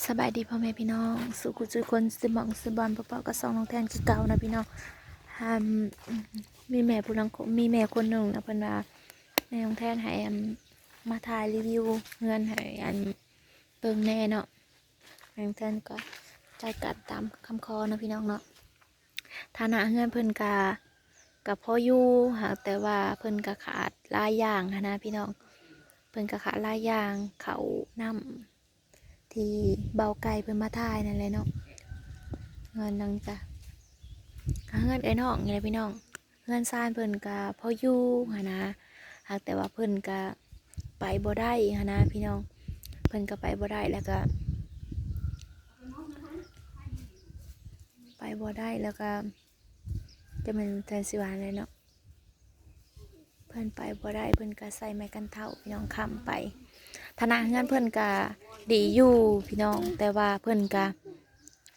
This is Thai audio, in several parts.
สบายดีพ่อแม่พี่น้อง สุขุจุคนสิบองสบอลปะปะก็สองน้องแทนคือเก่านะพี่น้องอืมมีแม่ผู้ลังคนมีแม่คนหนึ่งนะเพิ่นว่าแม่น้องแทนให้อันมาถ่ายรีวิวเงินให้อันเบิ่งแน่เนาะแม่น้องแทนก็จ่ายกัดตามคำคอนะพี่น้องเนาะฐานะเงินเพิ่นกะกับพ่ออยู่หากแต่ว่าเพิ่นกะขาดลายอย่างนะพี่น้อง เพิ่นกะขาดลายอย่างเขาน้ำ ที่เบาไก่เพิ่นมาถ่ายนั่นแหละเนาะเงินนังจ้ะเงินไอ้น้องไงพี่น้องเงินซ่านเพิ่นกะพออยู่หนนะหากแต่ว่าเพิ่นกะไปบ่ได้หนนะพี่น้องเพิ่นก็ไปบ่ได้แล้วก็ไปบ่ได้แล้วก็จะเป็นแทนสิวานเลยเนาะเพิ่นไปบ่ได้เพิ่นก็ใส่ไม้กันเท่าพี่น้องค้ำไป ธนาเงินเพิ่นกะดีอยู่พี่น้อง แต่ว่าเพิ่นกะ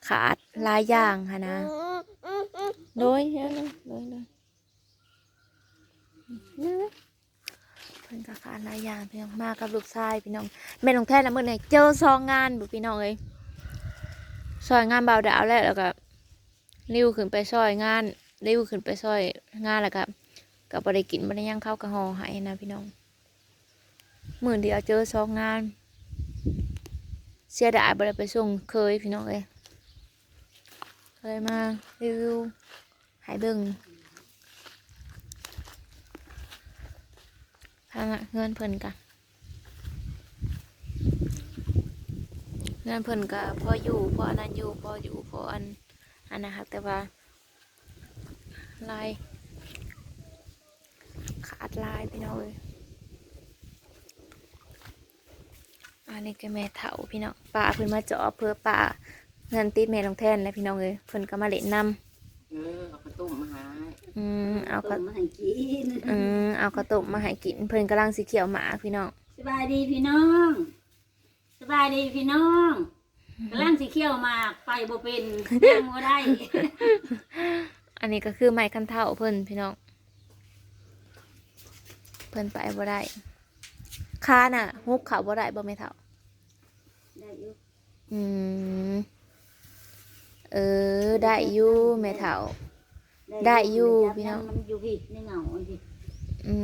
ขาดหลายอย่างค่ะนะโดยเดี๋ยวนะโดยโดยเพิ่นกะขาดหลายอย่างพี่น้องมากับลูกชายพี่น้องแม่น้องแท้ละมื้อนี้เจอซองงานบ่พี่น้องเอ้ยซอยงานเบาดาวแล้วแล้วก็ริ้วขึ้นไปซอยงานริ้วขึ้นไปซอยงานแล้วก็ก็บ่ได้กินบ่ได้หยังเข้าวกะหอให้นะพี่น้อง มื่อเดียวเจอสองงาน เสียดายบ่ได้ไปส่งเคยพี่น้องเอ้ยเคยมารีวิวหายเบิ่งทางเงินเพิ่นกะเงินเพิ่นกะพออยู่พออันนั้นอยู่พออยู่พออันอันนะครับแต่ว่าลายขาดลายพี่น้องเอ้ย อันนี้ก็แม่เถาพี่น้องป้าเพิ่นมาเจาะเพื่อป้าเงินติดแม่ลงแทนแล้วพี่น้องเอ้ยเพิ่นก็มาเล่นนำเออเอาข้าวต้มมาหาอืมเอาต้ข้าวมมาให้กินอืมเอาข้าวต้มมาให้กิน เพิ่นกำลังสีเขียวหมาพี่น้องสบายดีพี่น้องสบายดีพี่น้องกำลังสีเขียวหมากไปบ่เป็นยังบ่ได้ อันนี้ก็คือไม้คันเท่าเพิ่นพี่น้องเพิ่นไปบ่ได้ ค้าน่ะฮุกเขาบ่ได้บ่แม่เท่าได้อยู่อืมเออ ได้อยู่แม่เท่า ได้อยู่พี่น้อง มันอยู่ผิดในเหงาพี่อื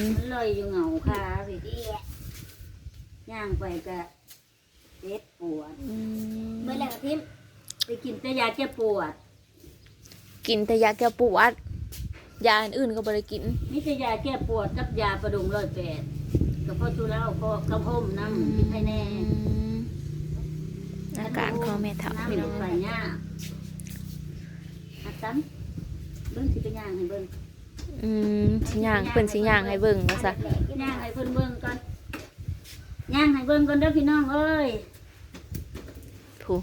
มมันลอยอยู่เหงาขาพี่ย่างไปก็เจ็บปวดอืมเมื่อไหร่พิมไปกินแต่ยาแก้ปวด กินแต่ยาแก้ปวด ยาอื่นๆก็บ่ได้กินมีแต่ยาแก้ปวดกับยาประดุงร้อยแปด กับพ่อทุเล่าพ่อกระพมน้ำกินให้แน่อาการของแม่เฒ่าพี่น้องน้ำไปย่าอัดตันเบิ้งสิไปย่างให้เบิ้งอืมสิย่างเพิ่นสิย่างให้เบิ่งว่าซะย่างให้เพิ่นเบิ้งก่อนย่างให้เบิ้งก่อนเด้อพี่น้องเอ้ยผู้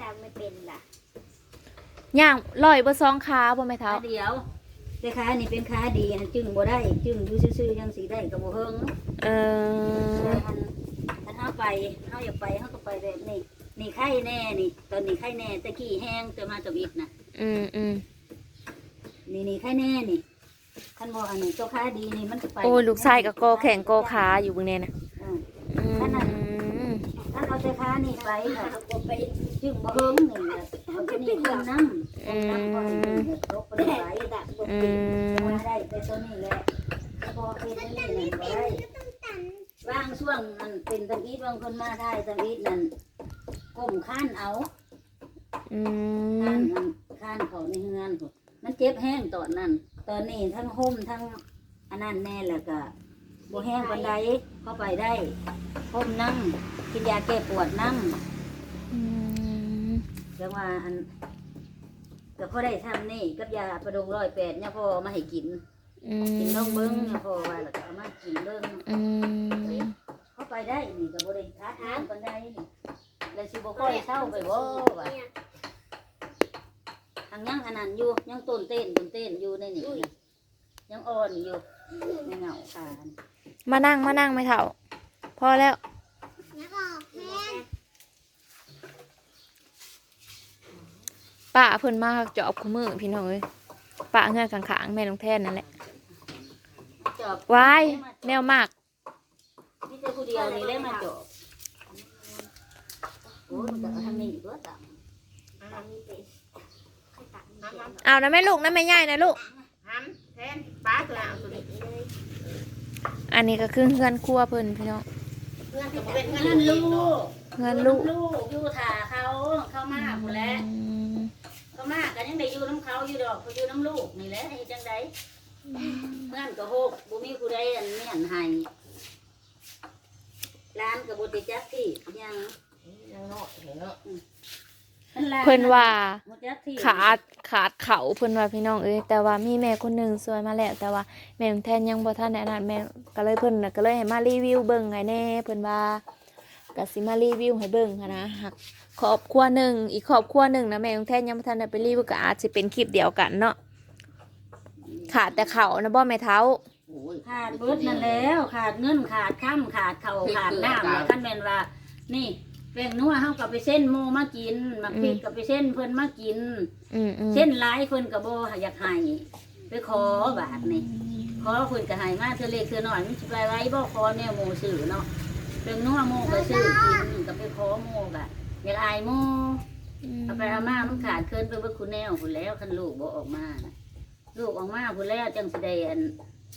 ตามไม่เป็นล่ะย่างลอยบ่ซองขาบ่แม่เฒ่าขาเดียว แต่ขานี่เป็นขาดีนะจึงบ่ได้ จึงอยู่ซื่อๆยังสิได้ก็บ่เฮิงเออถ้าถ้าเฮาไปเฮาอยากไปเฮาก็ไปแบบนี้นี่ไข้แน่นี่ ตอนนี้ไข้แน่ตะกี้แห้งแต่มาตะวิดน่ะอืมอืมนี่นี่ไข้แน่นี่คันบ่อันนี้ตัวขาดีนี่มันจะไปโอ้ยลูกชายก็กอแข่งกอขาอยู่เบิ่งแน่น่ะเอออืมถ้าเอาแต่ขานี่ไปค่ะไป จึงบ่เฮิงนี่แหละมันจะนี่คนน้ำคนน้ำก็ให้เดือดตกไหลดักบ่อืมาได้แต่ตัวนี้แหละพอเป็นนี่นั่นบ่ได้บางช่วงมันเป็นตะกี้บางคนมาได้ตะกี้นั่นก้มข้านเอาอืข้านมันข้านเขาในเฮือนพุ่นมันเจ็บแห้งตอนนั้น ตอนนี้ทั้งห่มทั้งอันนั้นแน่แล้วก็บ่แห้งปานใดเข้าไปได้ห่มนั่งกินยาแก้ปวดนั่ง จังว่าอันก็พอได้ทำนี่กับยาประดงร้อยแปดเนี่ยพ่อเอามาให้กิน อืมกินน้องเบิ้งเนี่ยพ่อว่าแล้วก็เอามากินเบิ้งอืมเข้าไปได้นี่ก็บ่ได้ทัดน้ำปานใดนี่แล้วสิบ่ค่อยเศร้าไปบ่ว่าทางยังอันนั้นอยู่ยังต้นเต้นต้นเต้นอยู่ในนี่นะยังอ่อนอยู่ในเหงาคานมานั่งมานั่งไม่เท่าพอแล้ว ป้าเพิ่นมาจอบคู่มือพี่น้องเอ้ยป้าเงื่อนข้างๆแม่ลงแท่นนั่นแหละจอบวายแนวมากมีแต่ผู้เดียวนี่แหละมาจบโอ้ยมันก็ทำนี่ตัวต่ำห้ามห้ามเอานะแม่ลูกนะแม่ใหญ่นะลูกห้ามแทนป้าตัวเอาตัวนี้อันนี้ก็คือเฮือนครัวเพิ่นพี่น้องเพื่อนก็เป็นเงินนั่นลูลูกกเฮือนลูกลูกอยู่ถ่าเขาเข้ามาหมดแล้ว อืมเข้ามากันยังได้อยู่น้ำเขาอยู่ดอกเขาอยู่น้ำลูกนี่แหละให้จังไดเพื่อนก็โฮกบ่มีผู้ใดอันเมียนให้ร้านก็บ่ได้จักที่ยังยังเนาะเห็นเนาะเพิ่นว่าบ่จักที่ขาดขาดเขาเพิ่นว่าพี่น้องเอ้ยแต่ว่ามีแม่คนหนึงสวยมาแล้วแต่ว่าแม่แทนยังบ่ทันได้อันนั้นแม่ก็เลยเพิ่นน่ะก็เลยให้มารีวิวเบิ่งให้แน่เพิ่นว่า ก็สิมารีวิวให้เบิ่งหั้นนะหักครอบครัวหนึงอีกครอบครัวหนึงนะแม่แทนยังบ่ทันได้ไปรีวิวก็อาจสิเป็นคลิปเดียวกันเนาะขาดแต่เขานะบ่แม่เท้าโอ้ยขาดเบิดนั่นแล้วขาดเงินขาดค่ำขาดเขาวขาดน้ำแล้วคันแม่นว่า นี่แป้งนัวเฮาก็ไปเส้นหมูมากินมักพริกก็ไปเส้นเพิ่นมากินอืมอืมเส้นหลายเพิ่นก็บ่อยากให้ไปขอบาทนี่ขอเพิ่นก็ให้มาเทื่อเล็กเทื่อน้อยมันสิไปไว้บ่ขอแนวหมูซื้อเนาะ แป้งนัวหมูก็ซื้อกินก็ไปขอหมูบาทอยากอายหมูเอาไปเอามามันขาดเคินไปเบิดคุณแนวคุณแล้วคันลูกบ่ออกมานะลูกออกมาคุณแล้วจังสิได้อัน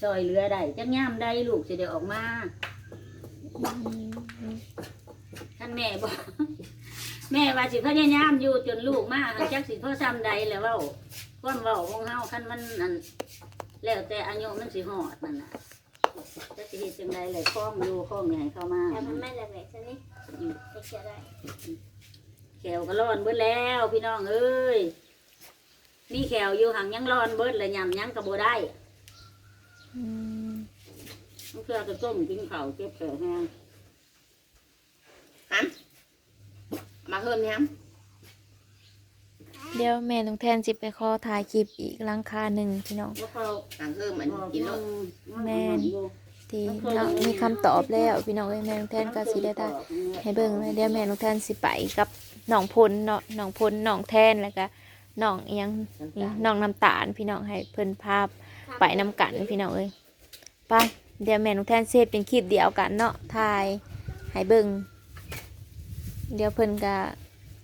ซอยเรือได้จังย่ามได้ลูกสิได้ออกมาคันแม่บอกแม่ว่าสิพยายามอยู่จนลูกมาหั้นจักสิพ่อซ้ำใดแล้วเว้าความเว้าของเฮาคันมันอันแล้วแต่อายุมันสิฮอดนั่นน่ะ จักสิเฮ็ดจังไดเลยคล้องอยู่คล้องอย่าให้เข้ามาแต่มันไม่ระเบิดซะนี่ไม่เชื่อได้แขวก็ร้อนเบิดแล้วพี่น้องเอ้ยมีแขวอยู่หังยังร้อนเบิดเลยยำยังกระโบได้อืมมันเพื่อกระต้มกินข้าวเก็บแขวแห้งห้ามมาเพิ่มยัง เดี๋ยวแม่น้องแทนสิไปขอถ่ายคลิปอีกหลังคาหนึ่งพี่น้อง ว่าเขาหางเพิ่มมันกินแล้วแม่นที่เนาะมีคำตอบแล้วพี่น้องเอ้ยแม่น้องแทนก็สิได้ได้ให้เบิ่งเลยเดี๋ยวแม่น้องแทนสิไปกับน้องพลเนาะน้องพลน้องแทนแล้วก็น้องอิหยังนี่น้องน้ำตาลพี่น้องให้เพิ่นภาพไปนำกันพี่น้องเอ้ยไปเดี๋ยวแม่น้องแทนเซฟเป็นคลิปเดียวกันเนาะถ่ายให้เบิ่งเดี๋ยวเพิ่นก็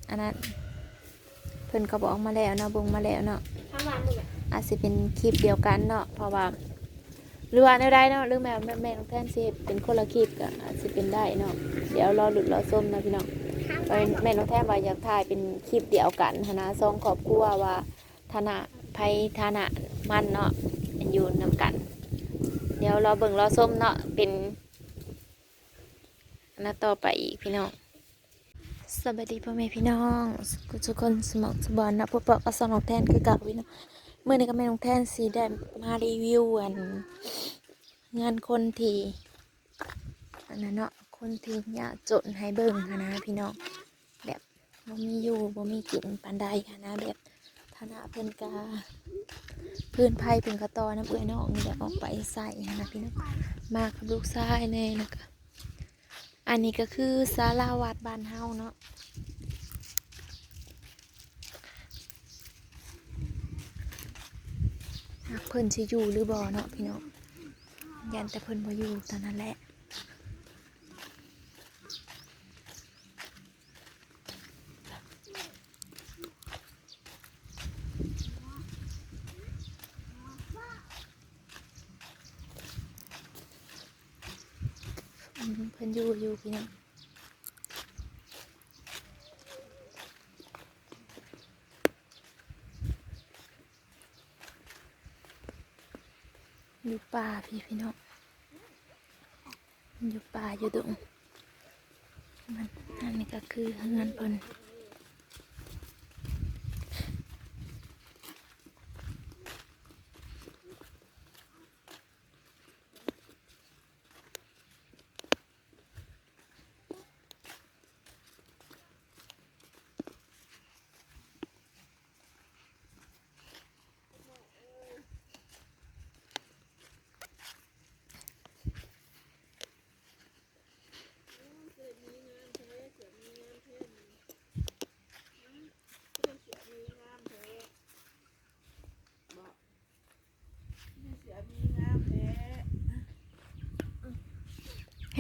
อันนั้น เพิ่นก็บอกมาแล้วเนาะเบิ่งมาแล้วเนาะถ้าวันหนึ่งอะอาจจะเป็นคลิปเดียวกันเนาะเพราะว่าหรือว่าแนวใดเนาะหรือแม่แม่แม่น้องแทนสิเป็นคนละคลิปก็อาจจะเป็นได้เนาะเดี๋ยวรอหลุดรอส้มนะพี่น้องห้ามไปแม่น้องแทนว่าอยากถ่ายเป็นคลิปเดียวกันหั้นนะสองครอบครัวว่าฐานะภัยฐานะมันเนาะอยู่นำกัน เดี๋ยวรอเบิ่งรอส้มเนาะเป็นอันนั้นต่อไปอีกพี่น้อง สวัสดีพ่อแม่พี่น้องทุกคนสมองสบอนนะพวกปาะก็สองน้องแทนคือกับพี่น้องเมื่อในก็แม่น้องแทนสีได้มารีวิวอันงานคนทีอันนั้นเนาะคนที่ยากจนให้เบิ่งนนะพี่น้องแบบบ่มีอยู่บ่มีกินปานใดนะแบบฐานะเพิ่นกาพื่อนไพ่เพิ่นกระตอน้ำเอื้อยน้องนี่แหละออกไปใส่นะพี่น้องมากับลูกชายแน่แล้วก็ อันนี้ก็คือศาลาวัดบ้านเฮาเนาะเพิ่นจะอยู่หรือบ่เนาะพี่น้องยันแต่เพิ่นบ่อยู่ตอนนั้นแหละอืม เพิ่นอยู่อยู่พี่น้องอยู่ป่าพี่พี่น้องอยู่ป่าอยู่ดงมันอันนี้ก็คือเงินเพิ่น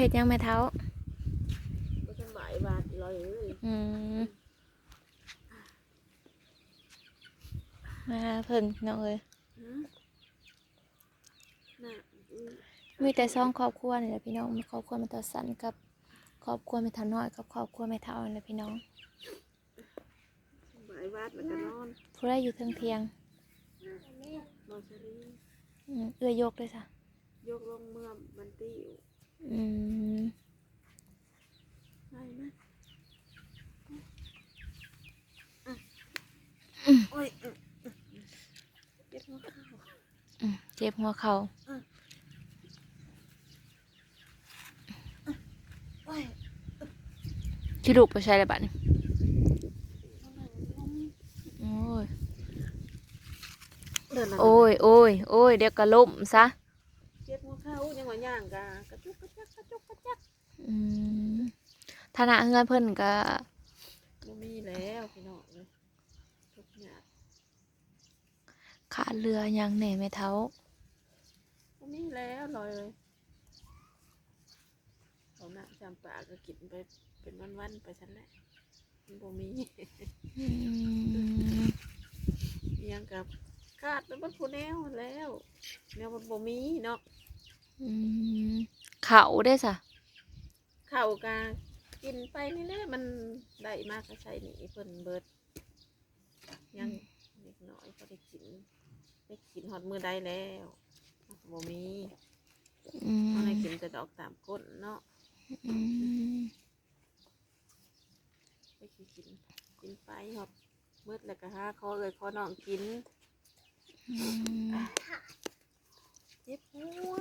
เฮ็ดหยังแม่เท้าบ่สบายบาดลอยเอ้ยอืมมาเพิ่นน้องเอ้ยหืมน่ะอืมมีแต่สองครอบครัวนี่แหละพี่น้องมีครอบครัวแม่ตาสันกับครอบครัวแม่เท้าน้อยกับครอบครัวแม่เท้านี่แหละพี่น้องสบายบาดแล้วก็นอนผู้ใดอยู่เทิงเทียงนอนสรีอืมเอื้อยยกเลยจ้ะยกลงเมื่อมันติ้วอืม ได้ไหมอะโอ้ยเจ็บหัวเข่าเจ็บหัวเข่าที่ลูกไปใช้อะไรบัดนี้โอ้ยเดินโอ้ย โอ้ย โอ้ย เดี๋ยวก็ล้มซะ เจ็บหัวเข่ายังว่าย่างกะ อืมฐานะเงินเพิ่นก็บ่มีแล้วพี่น้องเลยทุกอย่างขาดเรือหยังแหน่แม่เท้าบ่มีแล้วลอยเลยเขาหน้าจำปาก็กินไปเป็นวันๆไปฉันแหละมันบ่มีอืมอิหยังกับขาดไปเบดผู้แนวแล้วแนวมันบ่มีเนาะอืมเขาได้สะ ข้าวกากินไปนี่แหละมันได้มากก็ใส่นี่เพิ่นเบิด ยังเล็กน้อยก็ได้กินได้กินฮอดมือได้แล้วบ่มีอืมเอาให้กินแต่ดอกตามก้นเนาะอืมไปสิกินกินไปฮอดมืดแล้วก็หาขอเอ้ยขอน้องกินอืมเจ็บหัว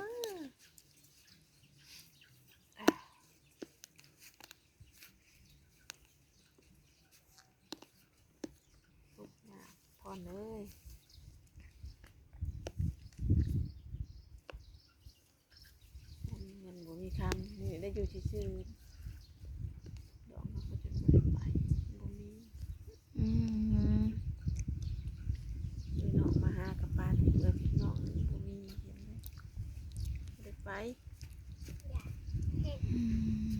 ทุก อย่างพอเลยเงินบ่มีคำนี่ได้อยู่ซื่อๆดอกมันก็จนบ่ได้ไปบ่มีอืมพี่น้องมาหากับป้าที่เพื่อนพี่น้องนี่บ่มีเห็นไหมบ่ได้ไป อืม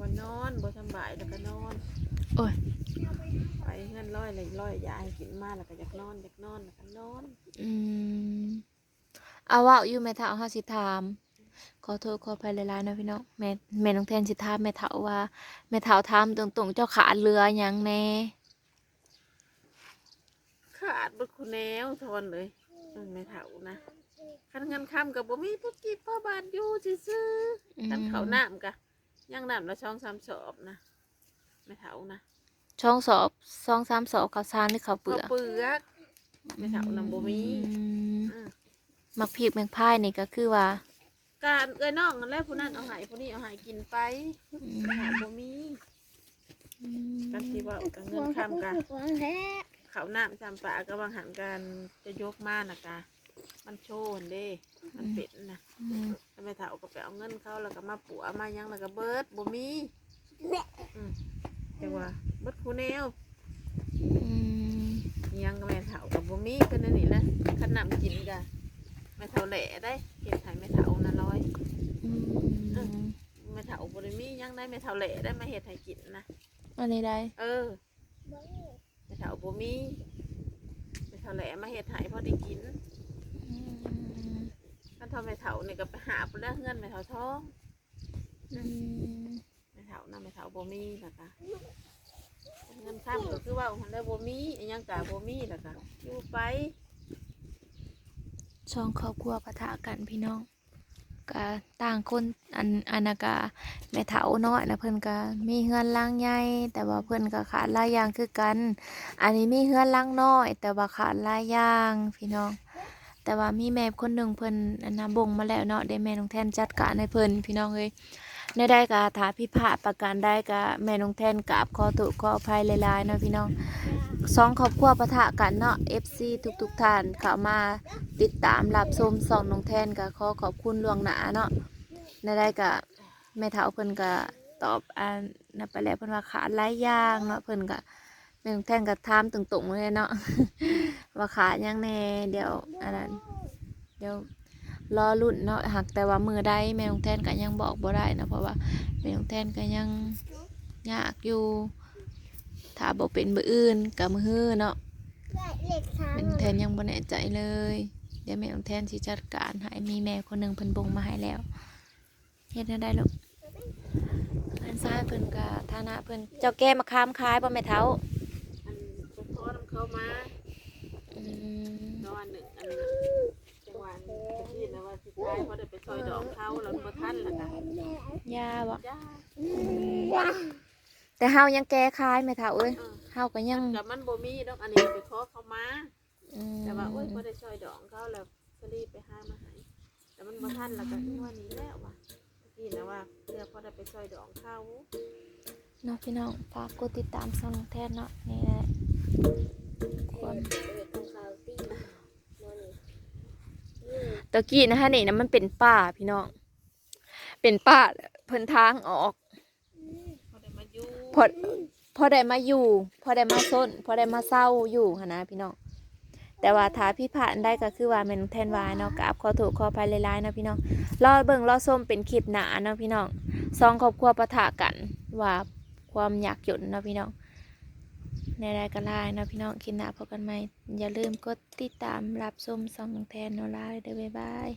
วันนอนบ่สำบายแล้วก็นอนโอ้ยไปเงินร้อยเลยร้อยยาให้กินมาแล้วก็อยากนอนอยากนอนแล้วก็นอนอืมเอาเว่าอยู่แม่เท้าเฮาสิถาม ขอโทษขออภัยหลายๆนะพี่น้องแม่แม่น้องแทนสิถามแม่เท้าว่าแม่เท้าถามตรงๆเจ้าขาดเรือหยังแน่ขาดบ่คุณแนวทนเลยเออไม่เฒ่านะคันเงินค่ำกับบ่มีพวกกีพ่อบาทอยู่ซื่ออืๆมคันเขาวน้ำกะ ยังน้ำละช่องสามสอบนะไม่เฒ่านะช่องสอบสองสามสอบข้าวสารหรือข้าวเปลืข้าวอกเปลือกไม่เฒ่านำบ่มีอืมอืมมักพริกแมงพายนี่ก็คือว่า การเอ้ยน้องนั่นแหละผู้นั้นเอาใหายผู้นี้เอาใหายกินไปอืมไม่เฒ่าบ่มีกันที่ว่ากับเงินค่ำกะเขาวน้ำจำปาก็บางหันกันจะยกมานะกะ มันโชว์หั่นเด้มันเป็ดนะอืมทำไมเถาก็ไปเอาเงินเขาแล้วก็มาปัวมาหยังแล้วก็เบิดบ่มีอืมแต่ว่าเบิดคูแนวอืมอิหยังก็แม่เถากับบ่มีก็นั่นนี่แหละขนำกินกะแม่เถาแหล่ได้เก็บให้แม่เถานะร้อยอืมแม่เถาบ่ได้มีหยังได้แม่เถาแหล่ได้มาเฮ็ดให้กินนะ อันนี้ได้เออแม่เถาบ่มีแม่เถาแหล่มาเฮ็ดให้พอได้กินอืมคัน เท่าแม่เถานี่ก็ไปหาไปแล้วเงินแม่เถาท้องอืมแม่เถานะแม่เถาบ่มีล่ะกะเงินค่ำก็คือว่าหันได้บ่มีอิหยังกะบ่มีล่ะกะอยู่ไปช่องครอบครัวปะทะกันพี่น้องก็ต่างคนอันอันนนกะแม่เฒ่าน้อยนะเพิ่นก็มีเฮือนหล่างใหญ่แต่ว่าเพิ่นก็ขาดหลายอย่างคือกัน อันนี้มีเฮือนหล่างน้อย แต่ว่าขาดหลายอย่างพี่น้อง แต่ว่ามีแม่คนหนึ่งเพิ่นนนะบ่งมาแล้วเนาะได้แม่น้องแทนจัดการให้เพิ่นพี่น้องเอ้ยในได้กะถาพิพาประการได้กะแม่น้องแทนกราบขอโทษขออภัยหลายๆเนาะพี่น้องสองครอบครัวปะทะกันเนาะ FC ทุกๆท่านเข้ามาติดตามรับชมสองน้องแทนก็ขอขอบคุณล่วงหน้าเนาะในได้กะแม่เฒ่าเพิ่นก็ตอบอันนั้นไปแล้วเพิ่นว่าขาดหลายอย่างเนาะเพิ่นก็ แม่น้องแทนก็ถามตรงๆเลยเนาะว่าขายังแน่เดี๋ยวอันนั้นเดี๋ยวรอรุ่นเนาะหากแต่ว่ามือใดแม่น้องแท่นก็ยังบอกบ่ได้นะเพราะว่าแม่น้องแท่นก็ยังยากอยู่ถ้าบ่เป็นมืออื่นกับมือฮื้อเนาะแม่งแทนยังบ่แน่ใจเลย เดี๋ยวแม่น้องแทนสิจัดการให้มีแม่คนหนึ่งเพิ่นบงมาให้แล้วเฮ็ดได้ลูกเพิ่นซ้ายเพิ่นก็ฐานะเพิ่นเจ้าแก้มาค้ามขายบ่แม่เฒ่า เขามาอืมนอนหนึ่งอันจังหวะนี้ที่นะว่าสิขายเพราะได้ไปซอยดอกเขาแล้วบ่ทันแล้วก็ยาบ่จ้าแต่เฮายังแก้ขายแม่เฒ่าเอ้ยเออเฮาก็ยังกับมันบ่มีดอกอันนี้ไปขอเขามา อืมแต่ว่าโอ้ยบ่ได้ซอยดอกเขาแล้วก็รีบไปหามาให้แต่มันบ่ทันแล้วก็ว่านี้แล้วว่ะนี่นะว่าเพื่อพอได้ไปซอยดอกเขาเนาะพี่น้องฝากกดติดตามช่องน้องแทนเนาะนี่แหละ ความตะกี้นะฮะนี่นะมันเป็นป่าพี่น้อง เป็นป่าเพิ่นทางออกพอได้มาอยู่พอได้มาอยู่ พอได้มาซนพอได้มาเศร้าอยู่หั้นะพี่น้องแต่ว่าถ้าพี่ผ่านได้ก็คือว่าม่นแทนวายเนาะกราบขอโทษขอภัยหลายๆเนาะพี่น้องรอเบิ่งรอส้มเป็นคลิปหนาเนาะพี่น้องสองครอบครัวปะทะกันว่าความอยากหยุดเนาะพี่น้อง ในรายการไลน์เนาะพี่น้องคิดหนาพบกันใหม่ อย่าลืมกดติดตามรับชมสองน้องแทนเนาะไลน์เด้อบ๊ายบาย